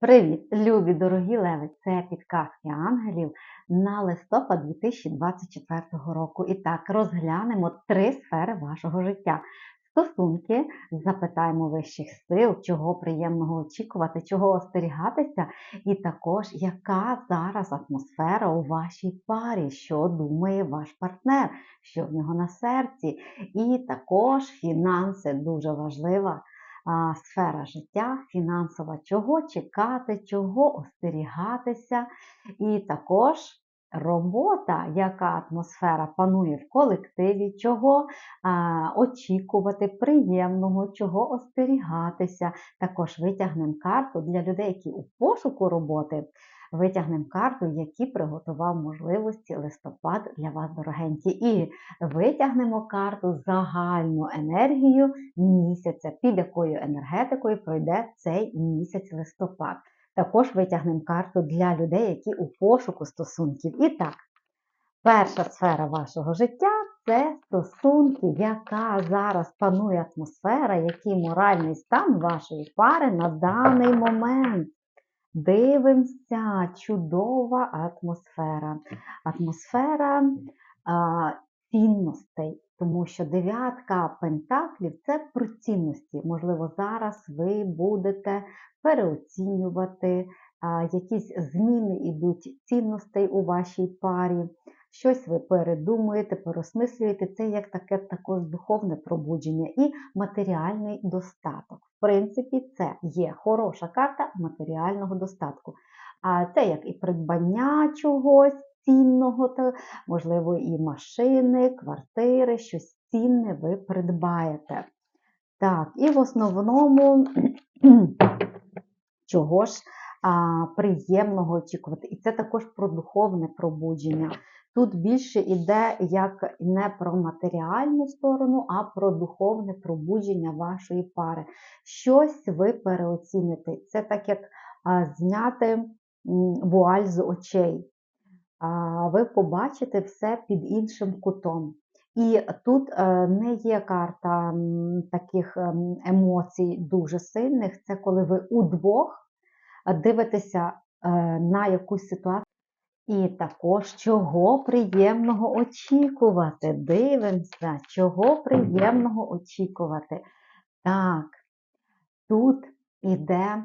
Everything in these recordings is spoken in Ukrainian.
Привіт, любі дорогі леви! Це підказки ангелів на листопад 2024 року. І так, розглянемо три сфери вашого життя. Стосунки, запитаємо вищих сил, чого приємного очікувати, чого остерігатися, і також яка зараз атмосфера у вашій парі, що думає ваш партнер, що в нього на серці. І також фінанси дуже важлива сфера життя, фінансова, чого чекати, чого остерігатися, і також робота, яка атмосфера панує в колективі, чого очікувати, приємного, чого остерігатися. Також витягнемо карту для людей, які у пошуку роботи. Витягнемо карту, які приготував можливості листопад для вас, дорогенькі. І витягнемо карту загальну енергію місяця, під якою енергетикою пройде цей місяць листопад. Також витягнемо карту для людей, які у пошуку стосунків. І так, перша сфера вашого життя це стосунки, яка зараз панує атмосфера, який моральний стан вашої пари на даний момент. Дивимося, чудова атмосфера. Атмосфера а, цінностей, тому що дев'ятка пентаклів це про цінності. Можливо, зараз ви будете переоцінювати, а, якісь зміни йдуть цінностей у вашій парі. Щось ви передумуєте, переосмислюєте, це як таке також духовне пробудження і матеріальний достаток. В принципі, це є хороша карта матеріального достатку. А це як і придбання чогось цінного, можливо, і машини, квартири, щось цінне ви придбаєте. Так, і в основному чого ж а, приємного очікувати. І це також про духовне пробудження. Тут більше йде як не про матеріальну сторону, а про духовне пробудження вашої пари. Щось ви переоціните. Це так як зняти вуаль з очей. Ви побачите все під іншим кутом. І тут е, не є карта таких ем, емоцій дуже сильних. Це коли ви удвох дивитеся е, на якусь ситуацію. І також чого приємного очікувати. Дивимося, чого приємного очікувати. Так, тут іде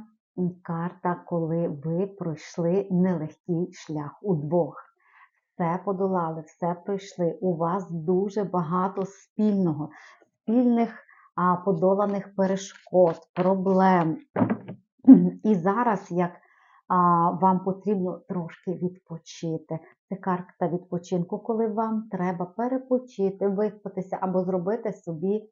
карта, коли ви пройшли нелегкий шлях удвох. Все подолали, все пройшли. У вас дуже багато спільного, спільних подоланих перешкод, проблем. І зараз, як вам потрібно трошки відпочити. Це карта відпочинку, коли вам треба перепочити, виспатися або зробити собі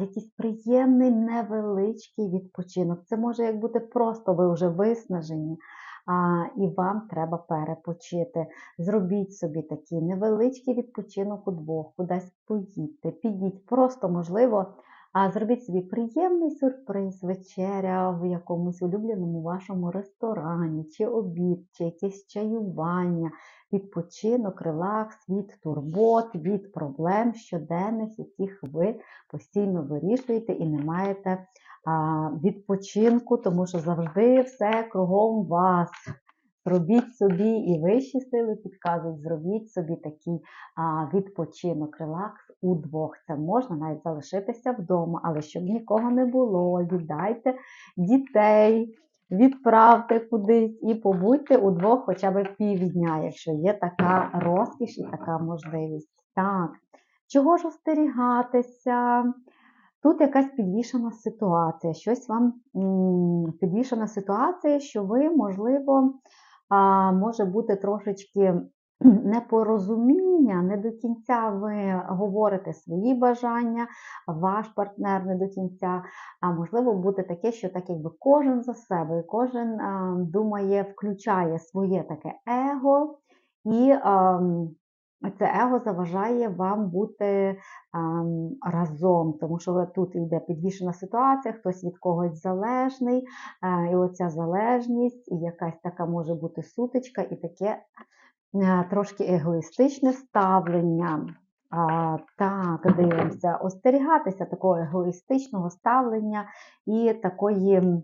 якийсь приємний невеличкий відпочинок. Це може як бути просто, ви вже виснажені. А, І вам треба перепочити. Зробіть собі такий невеличкий відпочинок удвох, кудись поїдьте, підіть. Просто, можливо, а зробіть собі приємний сюрприз, вечеря в якомусь улюбленому вашому ресторані, чи обід, чи якесь чаювання, відпочинок, релакс від турбот, від проблем щоденних, яких ви постійно вирішуєте і не маєте відпочинку, тому що завжди все кругом вас. Зробіть собі і вищі сили підказують, зробіть собі такий а, відпочинок, релакс удвох. Це можна навіть залишитися вдома, але щоб нікого не було, віддайте дітей, відправте кудись і побудьте удвох хоча б півдня, якщо є така розкіш і така можливість. Так, чого ж остерігатися? Тут якась підвішена ситуація, щось вам підвішена ситуація, що ви, можливо, може бути трошечки непорозуміння, не до кінця ви говорите свої бажання, ваш партнер не до кінця. А можливо бути таке, що так якби кожен за себе, кожен а, думає, включає своє таке его, і а, це его заважає вам бути а, разом, тому що тут йде підвішена ситуація, хтось від когось залежний, а, і оця залежність, і якась така може бути сутичка, і таке. Е, трошки егоїстичне ставлення. А, Так, дивимося, остерігатися такого егоїстичного ставлення і такої е,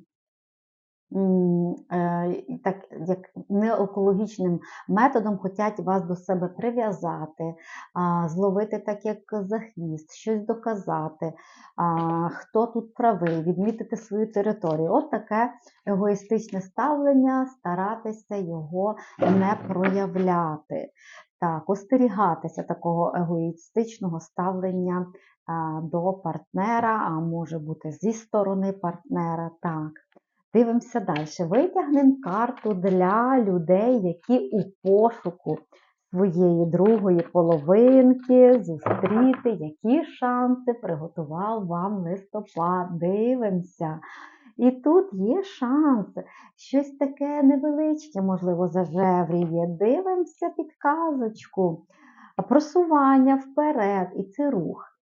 так як неекологічним методом хочуть вас до себе прив'язати, зловити так, як за щось доказати, хто тут правий, відмітити свою територію. От таке егоїстичне ставлення, старатися його не проявляти. Так, остерігатися такого егоїстичного ставлення до партнера, а може бути зі сторони партнера. Так. Дивимося далі. Витягнемо карту для людей, які у пошуку своєї другої половинки, зустріти, які шанси приготував вам листопад. Дивимося. І тут є шанс, щось таке невеличке, можливо, зажевріє. Дивимося підказочку, просування вперед, і це рух.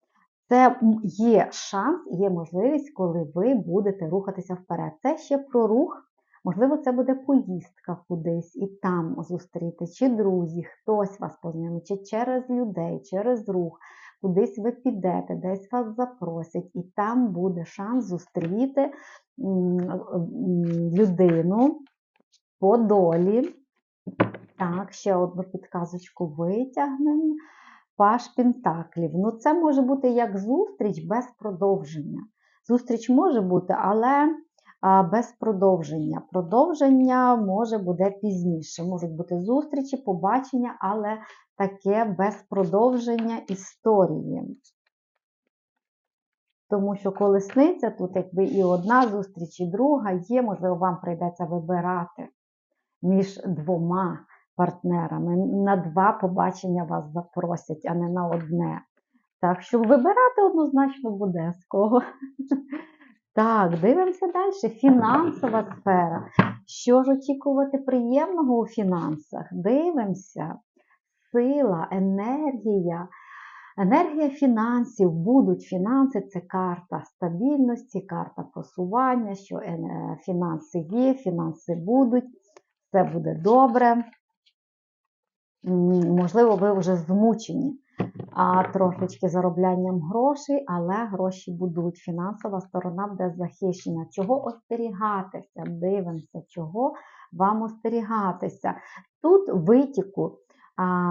Це є шанс, є можливість, коли ви будете рухатися вперед. Це ще про рух. Можливо, це буде поїздка кудись і там зустріти, чи друзі, хтось вас познайомить, чи через людей, через рух. Кудись ви підете, десь вас запросять, і там буде шанс зустріти м, людину по долі. Так, ще одну підказочку витягнемо. Паш Пентаклів. Ну, це може бути як зустріч без продовження. Зустріч може бути, але без продовження. Продовження може буде пізніше. Можуть бути зустрічі, побачення, але таке без продовження історії. Тому що колесниця тут, якби і одна зустріч, і друга є, можливо, вам прийдеться вибирати між двома партнерами. На два побачення вас запросять, а не на одне. Так що вибирати однозначно буде з кого. Так, дивимося далі. Фінансова сфера. Що ж очікувати приємного у фінансах? Дивимося. Сила, енергія. Енергія фінансів, будуть фінанси це карта стабільності, карта просування, що е, фінанси є, фінанси будуть, все буде добре. Можливо, ви вже змучені а, трошечки зароблянням грошей, але гроші будуть. Фінансова сторона буде захищена. Чого остерігатися? Дивимося, чого вам остерігатися. Тут витіку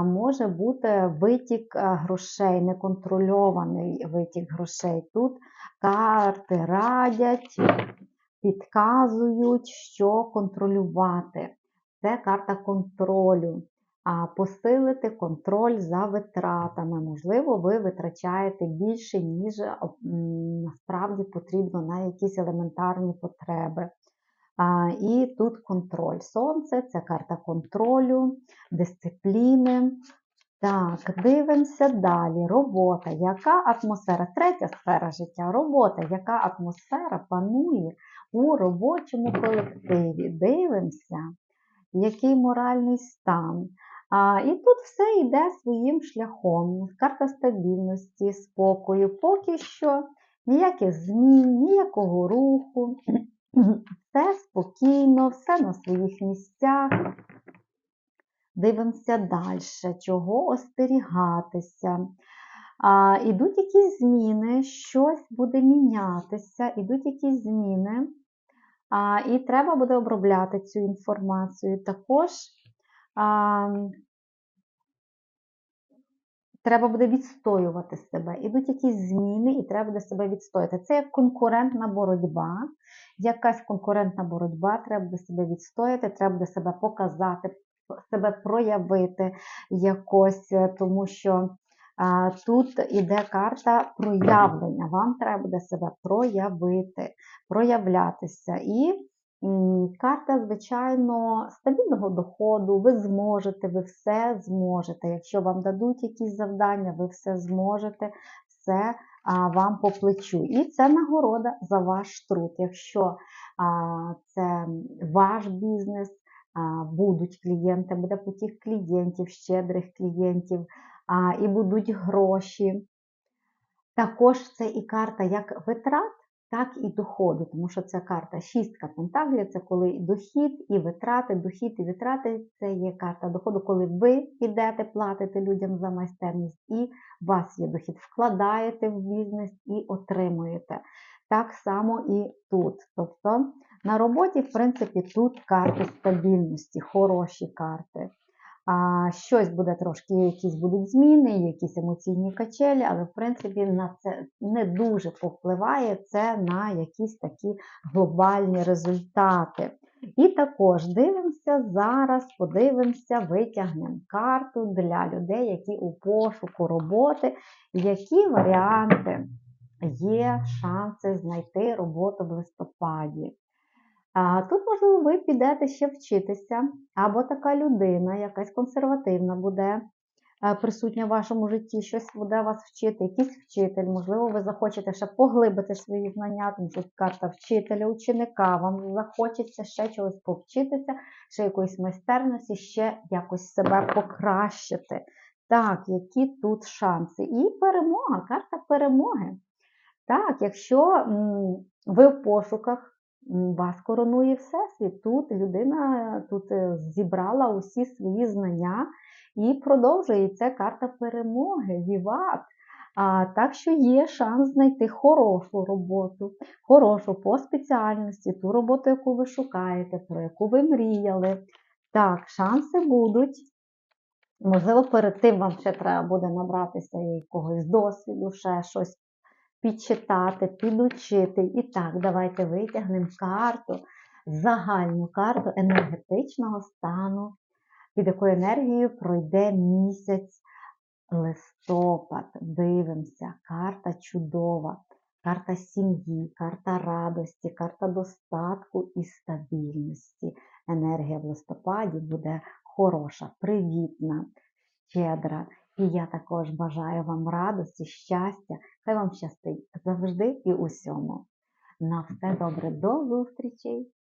може бути витік грошей, неконтрольований витік грошей. Тут карти радять, підказують, що контролювати. Це карта контролю. Посилити контроль за витратами. Можливо, ви витрачаєте більше, ніж насправді потрібно на якісь елементарні потреби. І тут контроль. Сонце це карта контролю, дисципліни. Так, дивимося далі. Робота. Яка атмосфера? Третя сфера життя. Робота. Яка атмосфера панує у робочому колективі? Дивимося, який моральний стан. А, І тут все йде своїм шляхом. Карта стабільності, спокою. Поки що ніяких змін, ніякого руху. Все спокійно, все на своїх місцях. Дивимося далі, чого остерігатися. А, Ідуть якісь зміни, щось буде мінятися, ідуть якісь зміни, а, і треба буде обробляти цю інформацію. Також а, треба буде відстоювати себе. Ідуть якісь зміни, і треба буде себе відстояти. Це як конкурентна боротьба. Якась конкурентна боротьба, треба буде себе відстояти, треба буде себе показати, себе проявити якось, е, тому що тут іде карта проявлення. Вам треба буде себе проявити, проявлятися. І карта, звичайно, стабільного доходу. Ви зможете, ви все зможете. Якщо вам дадуть якісь завдання, ви все зможете, все вам по плечу. І це нагорода за ваш труд. Якщо це ваш бізнес, будуть клієнти, буде потік клієнтів, щедрих клієнтів, і будуть гроші. Також це і карта як витрат, так і доходу, тому що це карта шістка пентаклів, це коли дохід, і витрати, дохід і витрати це є карта доходу, коли ви йдете платите людям за майстерність, і у вас є дохід, вкладаєте в бізнес і отримуєте. Так само і тут. Тобто На роботі, в принципі, тут карти стабільності, хороші карти. А, щось буде трошки, якісь будуть зміни, якісь емоційні качелі, але в принципі на це не дуже повпливає це на якісь такі глобальні результати. І також дивимося зараз, подивимося, витягнемо карту для людей, які у пошуку роботи, які варіанти є шанси знайти роботу в листопаді. Тут, можливо, ви підете ще вчитися, або така людина, якась консервативна буде е, присутня в вашому житті, щось буде вас вчити, якийсь вчитель, можливо, ви захочете ще поглибити свої знання, тому що карта вчителя, ученика, вам захочеться ще чогось повчитися, ще якоїсь майстерності, ще якось себе покращити. Так, які тут шанси? І перемога, карта перемоги. Так, якщо ви в пошуках, вас коронує Всесвіт. Тут людина тут е, зібрала усі свої знання і продовжує. Це карта перемоги, віват. А, так що є шанс знайти хорошу роботу, хорошу по спеціальності, ту роботу, яку ви шукаєте, про яку ви мріяли. Так, шанси будуть. Можливо, перед тим вам ще треба буде набратися якогось досвіду, ще щось підчитати, підучити. І так, давайте витягнемо карту, загальну карту енергетичного стану, під якою енергією пройде місяць листопад. Дивимося, карта чудова, карта сім'ї, карта радості, карта достатку і стабільності. Енергія в листопаді буде хороша, привітна, щедра. І я також бажаю вам радості, щастя, хай вам щастить завжди і усьому. На все добре, до зустрічей!